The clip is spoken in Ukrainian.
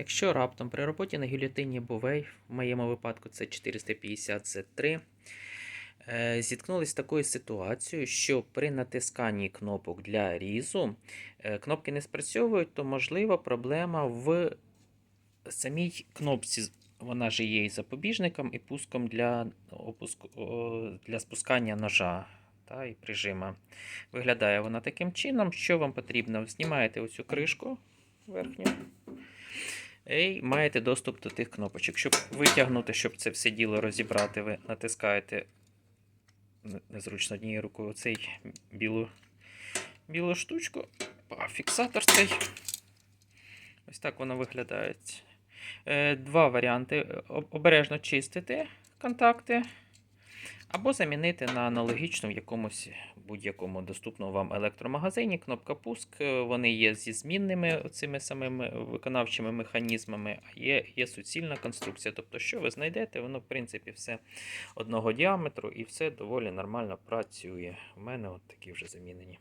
Якщо раптом при роботі на гільотині Бовей, в моєму випадку це 450 Z3, е, зіткнулись з такою ситуацією, що при натисканні кнопок для різу е, кнопки не спрацьовують, то можлива проблема в самій кнопці. Вона ж є і запобіжником, і пуском для, опуску, для спускання ножа та, і прижима. Виглядає вона таким чином, що вам потрібно? Знімаєте оцю кришку верхню. І маєте доступ до тих кнопочок. Щоб витягнути, щоб це все діло розібрати, ви натискаєте незручно однією рукою оцей білу, білу штучку. Фіксатор цей. Ось так воно виглядає. Е, Два варіанти. Обережно чистити контакти. Або замінити на аналогічну в якомусь будь-якому доступному вам електромагазині. Кнопка пуск. е, Вони є зі змінними цими самими виконавчими механізмами, а є, є суцільна конструкція. Тобто, що ви знайдете, воно, в принципі, все одного діаметру і все доволі нормально працює. У мене от такі вже замінені.